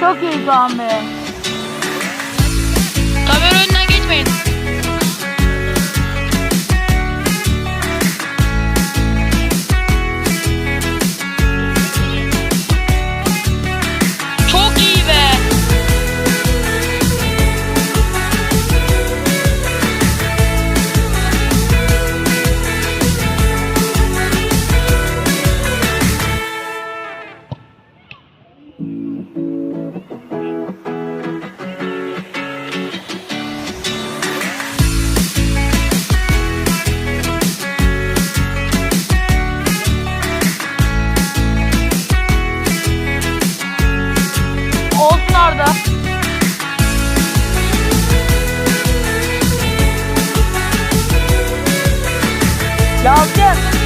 Çok iyi Bey. orada. Yalçın.